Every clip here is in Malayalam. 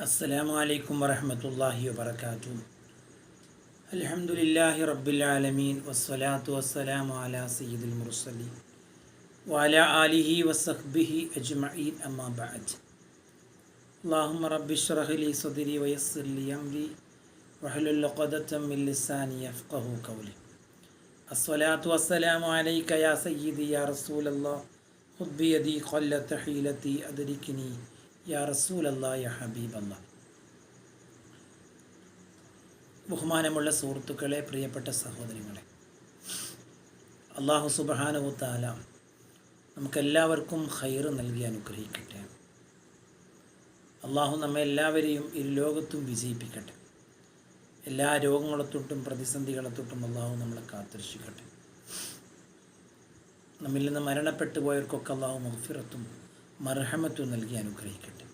السلام عليكم ورحمة الله وبركاته. الحمد لله رب العالمين والصلاة والسلام على سيد المرسلين وعلى آله وصحبه أجمعين أما بعد. اللهم رب اشرح لي صدري ويسر لي أمري واحلل عقدة من لساني يفقه قولي. الصلاة والسلام عليك يا سيدي يا رسول الله. ഉദ്ബിയതി കൊല്ലത്ത് ഹീലത്തി അതിരിക്കിനി യാ റസൂലല്ലാ യ ഹബീബല്ല ബഹുമാനമുള്ള സുഹൃത്തുക്കളെ പ്രിയപ്പെട്ട സഹോദരങ്ങളെ അള്ളാഹു സുബഹാനുത്താല നമുക്കെല്ലാവർക്കും ഹൈർ നൽകി അനുഗ്രഹിക്കട്ടെ. അള്ളാഹു നമ്മെ എല്ലാവരെയും ഇരുലോകത്തും വിജയിപ്പിക്കട്ടെ. എല്ലാ രോഗങ്ങളെത്തൊട്ടും പ്രതിസന്ധികളെത്തൊട്ടും പ്രതിസന്ധികളെ അള്ളാഹു നമ്മളെ കാത്തിരക്ഷിക്കട്ടെ. നമ്മിൽ നിന്ന് മരണപ്പെട്ടു പോയവർക്കൊക്കെ അള്ളാഹു മഹഫിറത്തും മർഹമത്വം നൽകി അനുഗ്രഹിക്കട്ടെ.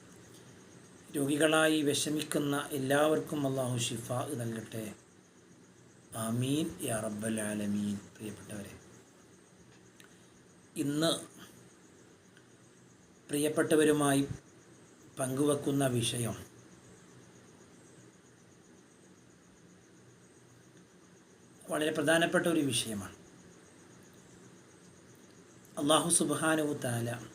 രോഗികളായി വിഷമിക്കുന്ന എല്ലാവർക്കും അള്ളാഹു ഷിഫ നൽകട്ടെ. ആമീൻ. യാ റബ്ബൽ ആലമീൻ. പ്രിയപ്പെട്ടവരെ ഇന്ന് പ്രിയപ്പെട്ടവരുമായി പങ്കുവെക്കുന്ന വിഷയം വളരെ പ്രധാനപ്പെട്ട ഒരു വിഷയമാണ്. അള്ളാഹു സുബാനവു താല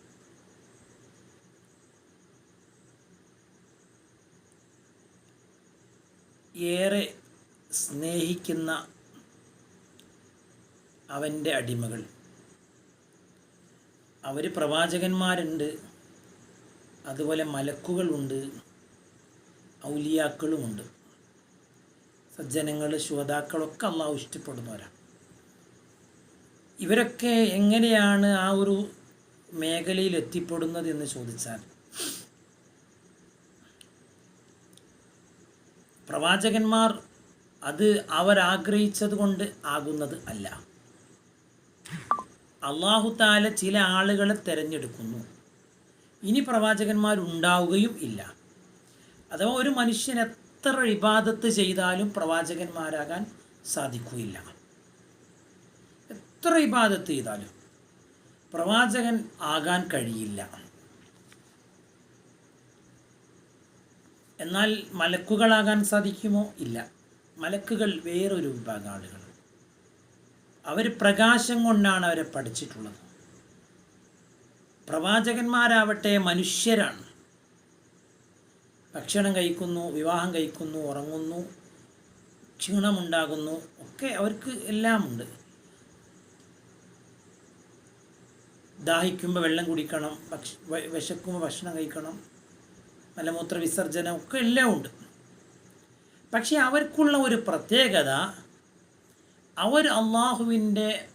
ഏറെ സ്നേഹിക്കുന്ന അവന്റെ അടിമകൾ. അവർ പ്രവാചകന്മാരുണ്ട് അതുപോലെ മലക്കുകളുണ്ട് ഔലിയാക്കളുമുണ്ട്. സജ്ജനങ്ങൾ ശ്രോതാക്കളൊക്കെ അള്ളാഹു ഇഷ്ടപ്പെടുന്നവരാണ്. ഇവരൊക്കെ എങ്ങനെയാണ് ആ ഒരു മേഖലയിൽ എത്തിപ്പെടുന്നത് എന്ന് ചോദിച്ചാൽ പ്രവാചകന്മാർ അത് അവരാഗ്രഹിച്ചത് കൊണ്ട് ആകുന്നത് അല്ല. അള്ളാഹു താല ചില ആളുകളെ തിരഞ്ഞെടുക്കുന്നു. ഇനി പ്രവാചകന്മാരുണ്ടാവുകയും ഇല്ല. അഥവാ ഒരു മനുഷ്യൻ എത്ര ഇബാദത്ത് ചെയ്താലും പ്രവാചകന്മാരാകാൻ സാധിക്കുകയില്ല. എത്ര ഇബാദത്ത് ചെയ്താലും പ്രവാചകൻ ആകാൻ കഴിയില്ല. എന്നാൽ മലക്കുകളാകാൻ സാധിക്കുമോ? ഇല്ല. മലക്കുകൾ വേറൊരു വിഭാഗം ആളുകൾ. അവർ പ്രകാശം കൊണ്ടാണ് അവരെ പഠിച്ചിട്ടുള്ളത്. പ്രവാചകന്മാരാവട്ടെ മനുഷ്യരാണ്. ഭക്ഷണം കഴിക്കുന്നു വിവാഹം കഴിക്കുന്നു ഉറങ്ങുന്നു ക്ഷീണമുണ്ടാകുന്നു ഒക്കെ അവർക്ക് എല്ലാമുണ്ട്. ദാഹിക്കുമ്പോൾ വെള്ളം കുടിക്കണം ഭക്ഷ വിശക്കുമ്പോൾ ഭക്ഷണം കഴിക്കണം മലമൂത്ര വിസർജനം ഒക്കെ എല്ലാം ഉണ്ട്. പക്ഷെ അവർക്കുള്ള ഒരു പ്രത്യേകത അവർ അള്ളാഹുവിന്റെ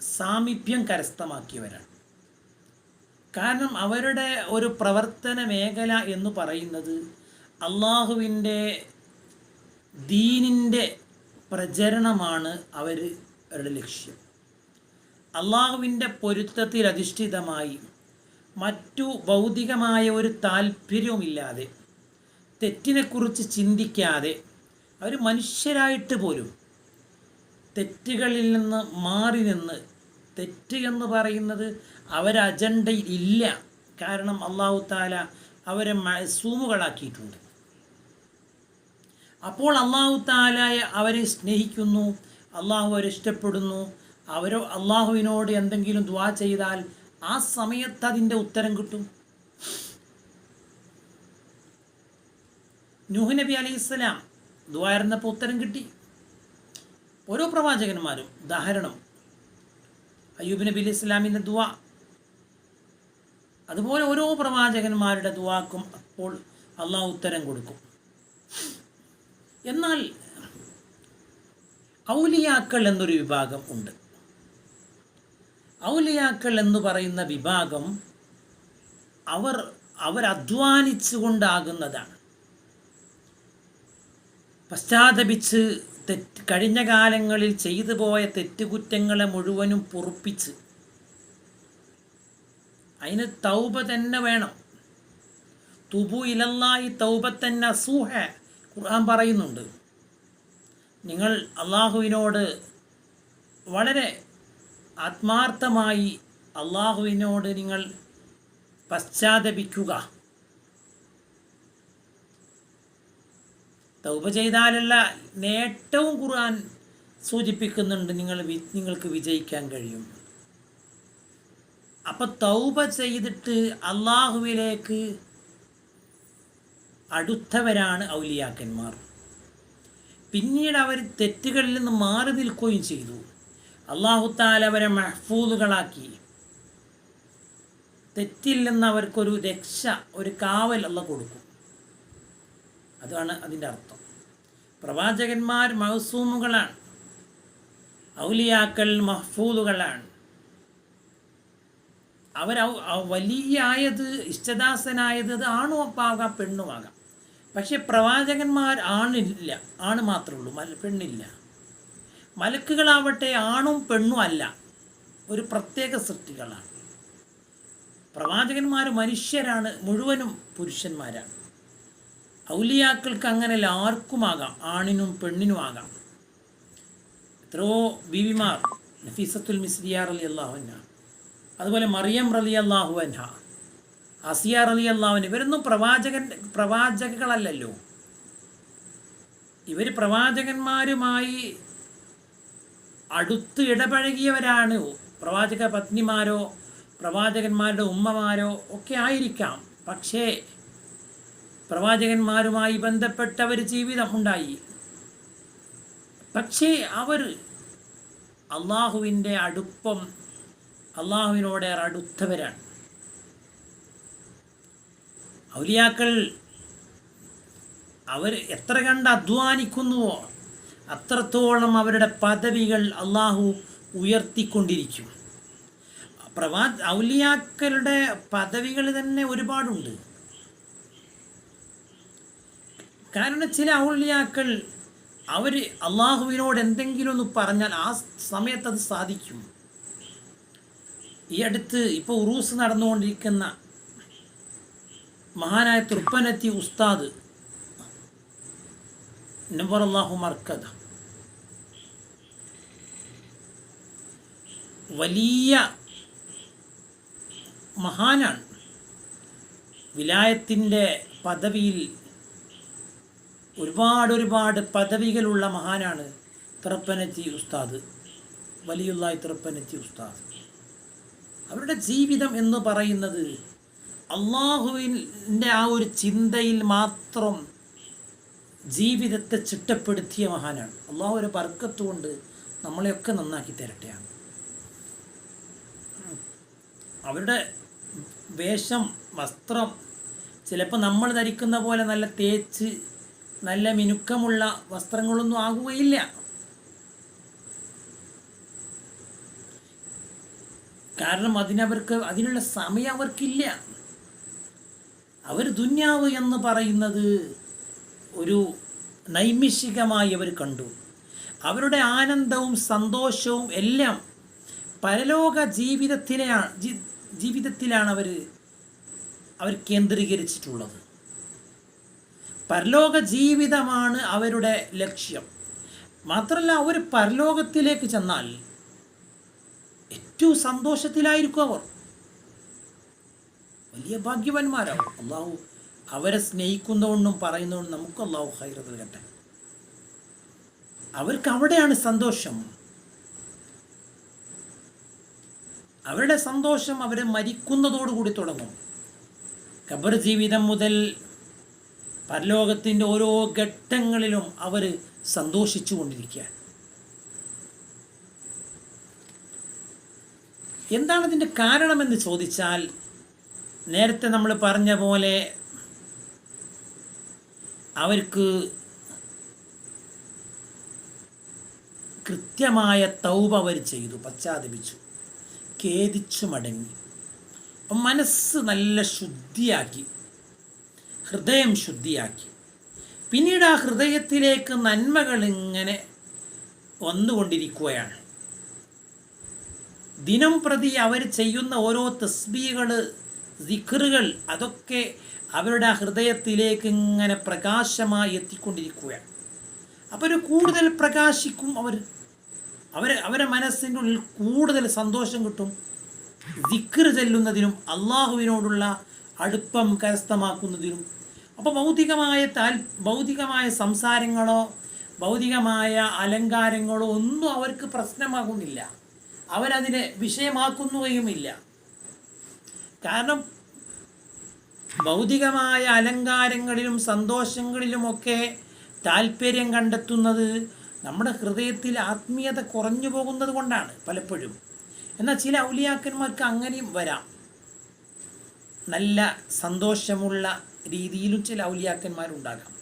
സാമീപ്യം കരസ്ഥമാക്കിയവരാണ്. കാരണം അവരുടെ ഒരു പ്രവർത്തന മേഖല എന്ന് പറയുന്നത് അള്ളാഹുവിന്റെ ദീനിന്റെ പ്രചരണമാണ് അവർ അവരുടെ ലക്ഷ്യം. അള്ളാഹുവിന്റെ പൊരുത്തത്തിൽ അധിഷ്ഠിതമായി മറ്റു ഭൗതികമായ ഒരു താല്പര്യവുമില്ലാതെ തെറ്റിനെക്കുറിച്ച് ചിന്തിക്കാതെ അവർ മനുഷ്യരായിട്ട് പോലും തെറ്റുകളിൽ നിന്ന് മാറി നിന്ന് തെറ്റ് എന്ന് പറയുന്നത് അവരെ അജണ്ടയിൽ ഇല്ല. കാരണം അള്ളാഹു താല അവരെ മസൂമുകളാക്കിയിട്ടുണ്ട് അപ്പോൾ അള്ളാഹു താലായ അവരെ സ്നേഹിക്കുന്നു അള്ളാഹു അവരെ ഇഷ്ടപ്പെടുന്നു അവരോ അള്ളാഹുവിനോട് എന്തെങ്കിലും ദ്വാ ചെയ്താൽ ആ സമയത്ത് അതിന്റെ ഉത്തരം കിട്ടും. നൂഹ് നബി അലൈഹി സ്വലാം ദ്വായിരുന്നപ്പോൾ ഉത്തരം കിട്ടി. ഓരോ പ്രവാചകന്മാരും ഉദാഹരണം അയ്യൂബ് നബി അലൈഹി ഇസ്ലാമിന്റെ ദുവ അതുപോലെ ഓരോ പ്രവാചകന്മാരുടെ ദുവാക്കും അപ്പോൾ അള്ളാഹ് ഉത്തരം കൊടുക്കും. എന്നാൽ ഔലിയാക്കൾ എന്നൊരു വിഭാഗം ഉണ്ട്. ഔലിയാക്കൾ എന്ന് പറയുന്ന വിഭാഗം അവർ അവരധ്വാനിച്ചുകൊണ്ടാകുന്നതാണ് പശ്ചാത്തപിച്ച് തെറ്റ് കഴിഞ്ഞ കാലങ്ങളിൽ ചെയ്തു പോയ തെറ്റുകുറ്റങ്ങളെ മുഴുവനും പൊറുപ്പിച്ച് അതിന് തൗബ തന്നെ വേണം. തുബു ഇലല്ലായി തൗബ തന്നെ സൂഹ ഖുർആൻ പറയുന്നുണ്ട്. നിങ്ങൾ അള്ളാഹുവിനോട് വളരെ ആത്മാർത്ഥമായി അള്ളാഹുവിനോട് നിങ്ങൾ പശ്ചാത്തപിക്കുക. തൗപ ചെയ്താലല്ല നേട്ടവും ഖുർആൻ സൂചിപ്പിക്കുന്നുണ്ട് നിങ്ങൾ നിങ്ങൾക്ക് വിജയിക്കാൻ കഴിയും. അപ്പം തൗപ ചെയ്തിട്ട് അള്ളാഹുവിലേക്ക് അടുത്തവരാണ് ഔലിയാക്കന്മാർ. പിന്നീട് അവർ തെറ്റുകളിൽ നിന്ന് മാറി നിൽക്കുകയും ചെയ്തു. അള്ളാഹു താല അവരെ മഹ്ഫൂദുകളാക്കി. തെറ്റിൽ നിന്ന് അവർക്കൊരു രക്ഷ ഒരു കാവൽ അല്ല കൊടുക്കും. അതാണ് അതിന്റെ അർത്ഥം. പ്രവാചകന്മാർ മഹസൂമുകളാണ്. ഔലിയാക്കൾ മഹ്ഫൂദുകളാണ്. അവർ വലിയ ആയത് ഇഷ്ടദാസനായത് അത് ആണോ ആകാം പെണ്ണുമാകാം. പക്ഷെ പ്രവാചകന്മാർ ആണില്ല ആണ് മാത്രമേ ഉള്ളൂ പെണ്ണില്ല. മലക്കുകളാവട്ടെ ആണും പെണ്ണും അല്ല ഒരു പ്രത്യേക സൃഷ്ടികളാണ്. പ്രവാചകന്മാർ മനുഷ്യരാണ് മുഴുവനും പുരുഷന്മാരാണ്. ഔലിയാക്കൾക്ക് അങ്ങനെ ആർക്കുമാകാം ആണിനും പെണ്ണിനും ആകാം. എത്രയോ ബീവിമാർ നഫീസത്തുൽ മിസ്ലിയാർ അലി അള്ളാഹുന അതുപോലെ മറിയം റലി അള്ളാഹു അൻഹ അസിയ റലി അള്ളാഹുൻ ഇവരൊന്നും പ്രവാചകൻ പ്രവാചകകളല്ലല്ലോ. ഇവർ പ്രവാചകന്മാരുമായി അടുത്ത് ഇടപഴകിയവരാണ്. പ്രവാചക പത്നിമാരോ പ്രവാചകന്മാരുടെ ഉമ്മമാരോ ഒക്കെ ആയിരിക്കാം. പക്ഷേ പ്രവാചകന്മാരുമായി ബന്ധപ്പെട്ടവർ ജീവിതം ഉണ്ടായി പക്ഷേ അവർ അള്ളാഹുവിന്റെ അടുപ്പം അള്ളാഹുവിനോടെ അടുത്തവരാണ്. ഔലിയാക്കൾ അവർ എത്ര കണ്ട് അധ്വാനിക്കുന്നുവോ? അത്രത്തോളം അവരുടെ പദവികൾ അള്ളാഹു ഉയർത്തിക്കൊണ്ടിരിക്കും. പ്രവാ ഔലിയാക്കളുടെ പദവികൾ തന്നെ ഒരുപാടുണ്ട്. കാരണം ചില ഔലിയാക്കൾ അവർ അള്ളാഹുവിനോട് എന്തെങ്കിലും ഒന്ന് പറഞ്ഞാൽ ആ സമയത്ത് അത് സാധിക്കും. ഈ അടുത്ത് ഇപ്പോൾ ഉറൂസ് നടന്നുകൊണ്ടിരിക്കുന്ന മഹാനായ തൃപ്പനത്തി ഉസ്താദ് നബറല്ലാഹു മർക്കദ വലിയ മഹാനാണ്. വിലായത്തിന്റെ പദവിയിൽ ഒരുപാട് ഒരുപാട് പദവികളുള്ള മഹാനാണ് തിറപ്പനത്തി ഉസ്താദ്. വലിയുള്ളായി തിറപ്പനത്തി ഉസ്താദ്. അവരുടെ ജീവിതം എന്ന് പറയുന്നത് അള്ളാഹുവിന്റെ ആ ഒരു ചിന്തയിൽ മാത്രം ജീവിതത്തെ ചിട്ടപ്പെടുത്തിയ മഹാനാണ്. അള്ളാഹു ഒരു ബർക്കത്ത് കൊണ്ട് നമ്മളെയൊക്കെ നന്നാക്കി തരട്ടെയാണ്. അവരുടെ വേഷം വസ്ത്രം ചിലപ്പോൾ നമ്മൾ ധരിക്കുന്ന പോലെ നല്ല തേച്ച് നല്ല മിനുക്കമുള്ള വസ്ത്രങ്ങളൊന്നും ആകുകയില്ല. കാരണം അതിനവർക്ക് അതിനുള്ള സമയം അവർക്കില്ല. അവർ ദുന്യാവ് എന്ന് പറയുന്നത് ഒരു നൈമിഷികമായി അവർ കണ്ടു. അവരുടെ ആനന്ദവും സന്തോഷവും എല്ലാം പരലോക ജീവിതത്തിലെയാണ് ജീവിതത്തിലാണ് അവർ അവർ കേന്ദ്രീകരിച്ചിട്ടുള്ളത്. പരലോക ജീവിതമാണ് അവരുടെ ലക്ഷ്യം. മാത്രമല്ല അവർ പരലോകത്തിലേക്ക് ചെന്നാൽ ഏറ്റവും സന്തോഷത്തിലായിരിക്കും അവർ. വലിയ ഭാഗ്യവാന്മാരാവും. അള്ളാഹു അവരെ സ്നേഹിക്കുന്നതുകൊണ്ടും പറയുന്നതുകൊണ്ടും നമുക്ക് അള്ളാഹു ഹൈറ നൽകട്ടെ. അവർക്ക് അവിടെയാണ് സന്തോഷം. അവരുടെ സന്തോഷം അവർ മരിക്കുന്നതോടുകൂടി തുടങ്ങും. ഖബർ ജീവിതം മുതൽ പരലോകത്തിന്റെ ഓരോ ഘട്ടങ്ങളിലും അവർ സന്തോഷിച്ചു കൊണ്ടിരിക്കുകയാണ്. എന്താണ് ഇതിന്റെ കാരണമെന്ന് ചോദിച്ചാൽ നേരത്തെ നമ്മൾ പറഞ്ഞ പോലെ അവർക്ക് കൃത്യമായ തൗബ അവർ ചെയ്തു പശ്ചാത്തപിച്ചു. ഖേദിച്ചു മടങ്ങി. മനസ്സ് നല്ല ശുദ്ധിയാക്കി ഹൃദയം ശുദ്ധിയാക്കി. പിന്നീട് ആ ഹൃദയത്തിലേക്ക് നന്മകൾ ഇങ്ങനെ വന്നുകൊണ്ടിരിക്കുകയാണ്. ദിനം പ്രതി അവർ ചെയ്യുന്ന ഓരോ തസ്ബീകൾ ദിഖറുകൾ അതൊക്കെ അവരുടെ ഹൃദയത്തിലേക്ക് ഇങ്ങനെ പ്രകാശമായി എത്തിക്കൊണ്ടിരിക്കുകയാണ്. അപ്പോൾ ഒരു കൂടുതൽ പ്രകാശിക്കും അവർ. അവർ അവരെ മനസ്സിന്റെ ഉള്ളിൽ കൂടുതൽ സന്തോഷം കിട്ടും. ദിക്ർ ചെല്ലുന്നതിനും അള്ളാഹുവിനോടുള്ള അടുപ്പം കരസ്ഥമാക്കുന്നതിനും. അപ്പോൾ ഭൗതികമായ താൽ ഭൗതികമായ സംസാരങ്ങളോ ഭൗതികമായ അലങ്കാരങ്ങളോ ഒന്നും അവർക്ക് പ്രശ്നമാകുന്നില്ല. അവരതിനെ വിഷയമാക്കുന്നുകയുമില്ല കാരണം ഭൗതികമായ അലങ്കാരങ്ങളിലും സന്തോഷങ്ങളിലുമൊക്കെ താല്പര്യം കണ്ടെത്തുന്നത് നമ്മുടെ ഹൃദയത്തിൽ ആത്മീയത കുറഞ്ഞു പോകുന്നത് കൊണ്ടാണ് പലപ്പോഴും. എന്നാൽ ചില ഔലിയാക്കന്മാർക്ക് അങ്ങനെയും വരാം. നല്ല സന്തോഷമുള്ള രീതിയിലും ചില ഔലിയാക്കന്മാരുണ്ടാകാം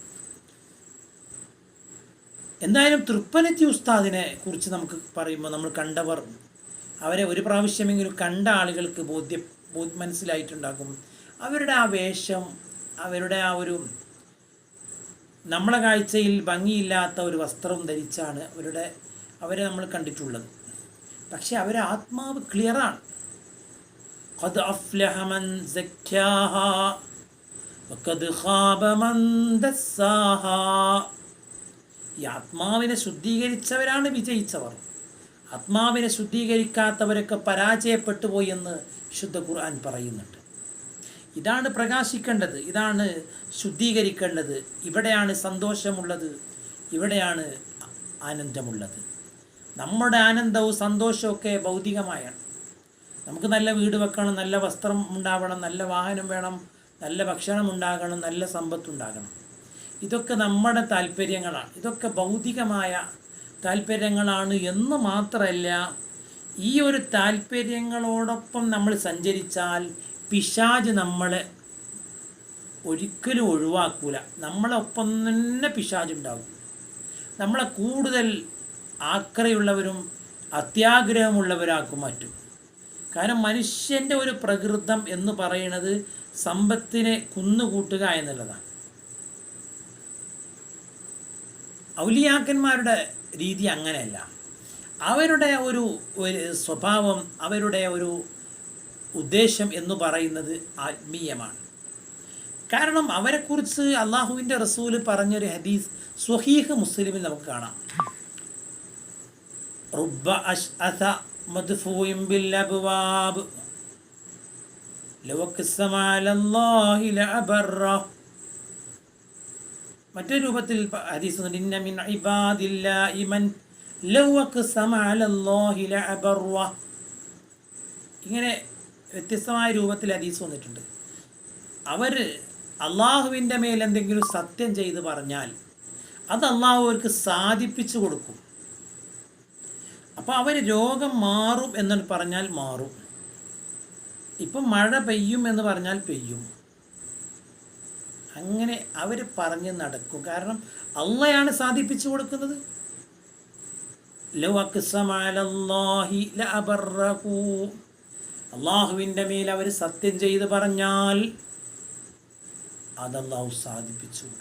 എന്തായാലും തൃപ്പനത്തി ഉസ്താദിനെ കുറിച്ച് നമുക്ക് പറയുമ്പോൾ നമ്മൾ കണ്ടവർ അവരെ ഒരു പ്രാവശ്യമെങ്കിലും കണ്ട ആളുകൾക്ക് ബോധ്യ ബോധ- മനസ്സിലായിട്ടുണ്ടാകും അവരുടെ ആ വേഷം അവരുടെ ആ ഒരു നമ്മളെ കാഴ്ചയിൽ ഭംഗിയില്ലാത്ത ഒരു വസ്ത്രം ധരിച്ചാണ് അവരുടെ അവരെ നമ്മൾ കണ്ടിട്ടുള്ളത് പക്ഷെ അവരെ ആത്മാവ് ക്ലിയറാണ് قد أفلح من زكاها وقد خاب من دساها ഈ ആത്മാവിനെ ശുദ്ധീകരിച്ചവരാണ് വിജയിച്ചവർ ആത്മാവിനെ ശുദ്ധീകരിക്കാത്തവരൊക്കെ പരാജയപ്പെട്ടു പോയി എന്ന് ശുദ്ധ ഖുർആൻ പറയുന്നുണ്ട്. ഇതാണ് പ്രകാശിക്കേണ്ടത് ഇതാണ് ശുദ്ധീകരിക്കേണ്ടത്. ഇവിടെയാണ് സന്തോഷമുള്ളത് ഇവിടെയാണ് ആനന്ദമുള്ളത്. നമ്മുടെ ആനന്ദവും സന്തോഷമൊക്കെ ഭൗതികമായാണ്. നമുക്ക് നല്ല വീട് വെക്കണം നല്ല വസ്ത്രം ഉണ്ടാവണം നല്ല വാഹനം വേണം നല്ല ഭക്ഷണം ഉണ്ടാകണം നല്ല സമ്പത്തുണ്ടാകണം ഇതൊക്കെ നമ്മുടെ താല്പര്യങ്ങളാണ്. ഇതൊക്കെ ഭൗതികമായ താല്പര്യങ്ങളാണ് എന്ന് മാത്രമല്ല ഈ ഒരു താല്പര്യങ്ങളോടൊപ്പം നമ്മൾ സഞ്ചരിച്ചാൽ പിശാജ് നമ്മളെ ഒരിക്കലും ഒഴിവാക്കൂല. നമ്മളൊപ്പം തന്നെ പിശാജുണ്ടാകും. നമ്മളെ കൂടുതൽ ആക്രയുള്ളവരും അത്യാഗ്രഹമുള്ളവരാക്കും മാറ്റും. കാരണം മനുഷ്യന്റെ ഒരു പ്രകൃതം എന്ന് പറയുന്നത് സമ്പത്തിനെ കുന്നുകൂട്ടുക എന്നുള്ളതാണ്. ഔലിയാക്കന്മാരുടെ രീതി അങ്ങനെയല്ല. അവരുടെ ഒരു സ്വഭാവം അവരുടെ ഒരു ഉദ്ദേശം എന്ന് പറയുന്നത് ആത്മീയമാണ്. കാരണം അവരെക്കുറിച്ച് അള്ളാഹുവിന്റെ റസൂൽ പറഞ്ഞൊരു ഹദീസ് സ്വഹീഹ് മുസ്ലിമിൽ നമുക്ക് കാണാം. റുബ്ബ അശ്അഥ മദ്ഫൂഇൻ ബിൽ ലവ ലഅബറ. മറ്റൊരു രൂപത്തിൽ ഹദീസ് ഇങ്ങനെ വ്യത്യസ്തമായ രൂപത്തിൽ ഹദീസ് വന്നിട്ടുണ്ട്. അവർ അള്ളാഹുവിന്റെ മേൽ എന്തെങ്കിലും സത്യം ചെയ്ത് പറഞ്ഞാൽ അത് അള്ളാഹു അവർക്ക് സാധിപ്പിച്ചു കൊടുക്കും. അപ്പോൾ അവർ രോഗം മാറും എന്ന് പറഞ്ഞാൽ മാറും. ഇപ്പം മഴ പെയ്യും എന്ന് പറഞ്ഞാൽ പെയ്യും. അങ്ങനെ അവർ പറഞ്ഞ് നടക്കും. കാരണം അള്ളയാണ് സാധിപ്പിച്ചു കൊടുക്കുന്നത്. അള്ളാഹുവിന്റെ മേൽ അവർ സത്യം ചെയ്ത് പറഞ്ഞാൽ അതല്ലാഹു സാധിപ്പിച്ചു കൊടുക്കും.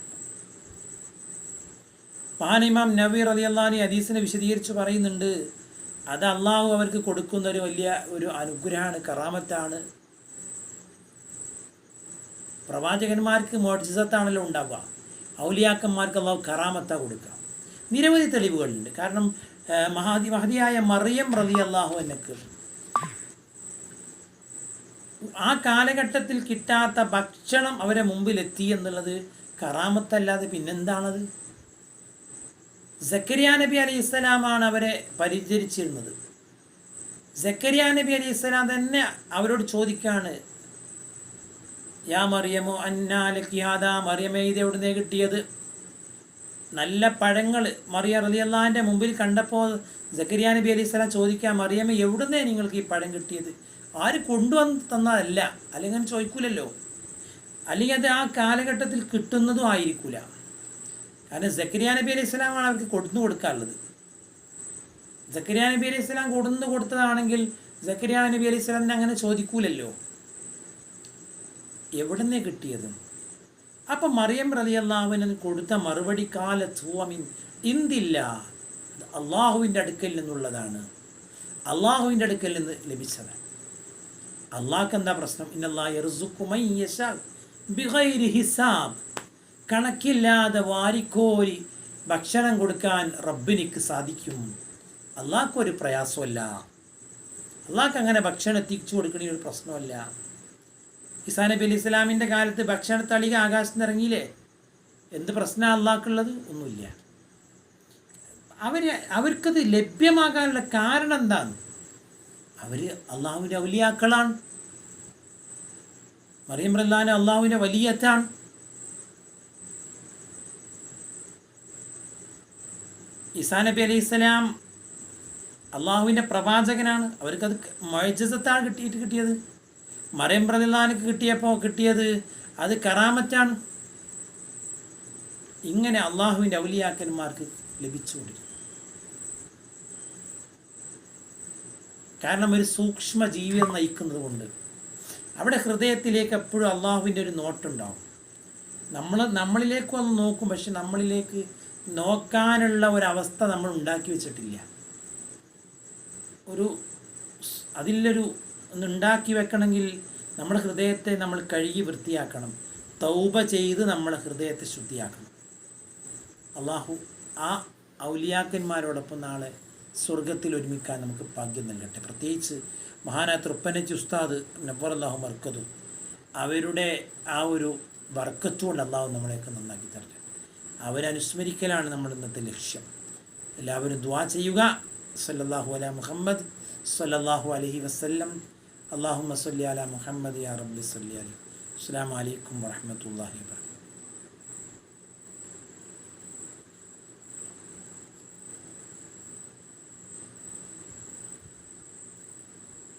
പാനിമാം നബി അലി അള്ളഹാനി ഹദീസിനെ വിശദീകരിച്ച് പറയുന്നുണ്ട് അത് അള്ളാഹു അവർക്ക് കൊടുക്കുന്ന ഒരു വലിയ ഒരു അനുഗ്രഹമാണ് കറാമത്താണ്. പ്രവാചകന്മാർക്ക് മോട്ടിസത്താണല്ലോ ഉണ്ടാവുക. ഔലിയാക്കന്മാർക്ക് അള്ളാഹു കറാമത്ത കൊടുക്കുക. നിരവധി തെളിവുകളുണ്ട്. കാരണം മഹാദി മഹതിയായ മറിയം റതി അള്ളാഹു എന്നക്ക് ആ കാലഘട്ടത്തിൽ കിട്ടാത്ത ഭക്ഷണം അവരെ മുമ്പിൽ എത്തി എന്നുള്ളത് കറാമത്തല്ലാതെ പിന്നെന്താണത്? സക്കരിയ നബി അലി ഇസ്ലാമാണ് അവരെ പരിചരിച്ചിരുന്നത്. സക്കരിയ നബി അലി ഇസ്ലാം തന്നെ അവരോട് ചോദിക്കാണ് യാ മറിയമോ മറിയമേ ഇത് എവിടുന്നേ കിട്ടിയത്? നല്ല പഴങ്ങൾ മറിയ റലിയല്ലാന്റെ മുമ്പിൽ കണ്ടപ്പോൾ സക്കരിയ നബി അലി ഇസ്ലാം ചോദിക്കാം മറിയമ്മ എവിടുന്നേ നിങ്ങൾക്ക് ഈ പഴം കിട്ടിയത്? ആര് കൊണ്ടുവന്ന് തന്നതല്ല അല്ലെങ്കിൽ ചോദിക്കൂലല്ലോ. അല്ലെങ്കിൽ അത് ആ കാലഘട്ടത്തിൽ കിട്ടുന്നതും ആയിരിക്കൂല. കാരണം സക്കരിയ നബി അലൈഹി സ്വലാമാണ് അവർക്ക് കൊടുത്തു കൊടുക്കാറുള്ളത്. സക്കരിയ നബി അലൈഹി സ്വലാം കൊടുന്നു കൊടുത്തതാണെങ്കിൽ സക്കരിയ നബി അലൈഹി സ്വലാമിനെ അങ്ങനെ ചോദിക്കൂലല്ലോ. എവിടുന്നേ കിട്ടിയത്? അപ്പം മറിയം റലിയല്ലാവിന് കൊടുത്ത മറുപടി കാല തൂവമിൻ ഇന്തില്ല അള്ളാഹുവിന്റെ അടുക്കൽ നിന്നുള്ളതാണ്. അള്ളാഹുവിന്റെ അടുക്കൽ നിന്ന് ലഭിച്ചതാണ്. അള്ളാഹ്ക്ക് എന്താ പ്രശ്നം? ഇന്നല്ലാ യർസുക്കു മൻ യശാ ബിഗൈരി ഹിസാബ്. കണക്കില്ലാതെ വാരിക്കോരി ഭക്ഷണം കൊടുക്കാൻ റബ്ബിനിക്ക് സാധിക്കും. അള്ളാഹ്ക്കൊരു പ്രയാസമല്ല. അള്ളാഹ്ക്ക് അങ്ങനെ ഭക്ഷണം എത്തിച്ചു കൊടുക്കണ ഒരു പ്രശ്നമല്ല. ഇസാ നബി അലി ഇസ്ലാമിന്റെ കാലത്ത് ഭക്ഷണത്തളിക ആകാശത്ത് ഇറങ്ങിയില്ലേ? എന്ത് പ്രശ്നമാണ് അള്ളാഹ്ക്കുള്ളത്? ഒന്നുമില്ല. അവർ അവർക്കത് ലഭ്യമാകാനുള്ള കാരണം എന്താണ്? അവർ അള്ളാഹുവിന്റെ ഔലിയാക്കളാണ്. മറിയം റല്ലാൻ അള്ളാഹുവിന്റെ വലിയത്താണ്. ഇസാ നബി അലൈഹി സ്വലാം അള്ളാഹുവിന്റെ പ്രവാചകനാണ്. അവർക്കത് മഴജസത്താണ് കിട്ടിയിട്ട് കിട്ടിയത്. മറിയം പ്രതിനാനക്ക് കിട്ടിയപ്പോൾ കിട്ടിയത് അത് കറാമറ്റാണ്. ഇങ്ങനെ അള്ളാഹുവിന്റെ ഔലിയാക്കന്മാർക്ക് ലഭിച്ചുകൊണ്ടിരുന്നു കാരണം ഒരു സൂക്ഷ്മ ജീവിതം നയിക്കുന്നത് കൊണ്ട് അവിടെ ഹൃദയത്തിലേക്ക് എപ്പോഴും അള്ളാഹുവിന്റെ ഒരു നോട്ടുണ്ടാവും. നമ്മൾ നമ്മളിലേക്ക് വന്ന് നോക്കും പക്ഷെ നമ്മളിലേക്ക് നോക്കാനുള്ള ഒരവസ്ഥ നമ്മൾ ഉണ്ടാക്കി വെച്ചിട്ടില്ല. ഒരു അതിലൊരു ഒന്ന് ഉണ്ടാക്കി വെക്കണമെങ്കിൽ നമ്മുടെ ഹൃദയത്തെ നമ്മൾ കഴുകി വൃത്തിയാക്കണം. തൗബ ചെയ്ത് നമ്മുടെ ഹൃദയത്തെ ശുദ്ധിയാക്കണം. അള്ളാഹു ആ ഔലിയാക്കന്മാരോടൊപ്പം നാളെ സ്വർഗത്തിൽ ഒരുമിക്കാൻ നമുക്ക് ഭാഗ്യം നൽകട്ടെ. പ്രത്യേകിച്ച് മഹാനായ തൃപ്പനജ് ഉസ്താദ് നബ്ബർ അള്ളാഹു മർക്കതു അവരുടെ ആ ഒരു വർക്കത്തുകൊണ്ട് അള്ളാഹു നമ്മളെയൊക്കെ നന്നാക്കി തരട്ടെ. അവരനുസ്മരിക്കലാണ് നമ്മൾ ഇന്നത്തെ ലക്ഷ്യം. എല്ലാവരും ദ്വാ ചെയ്യുക. സല്ലല്ലാഹു അല മുഹമ്മദ് സല്ലല്ലാഹു അലഹി വസല്ലം. അള്ളാഹു സല്ലി അല മുഹമ്മദ് യാ റബ്ബി സല്ലി അലി അസ്സാം വലൈക്കും വാഹമത്തല്ലാഹി വാ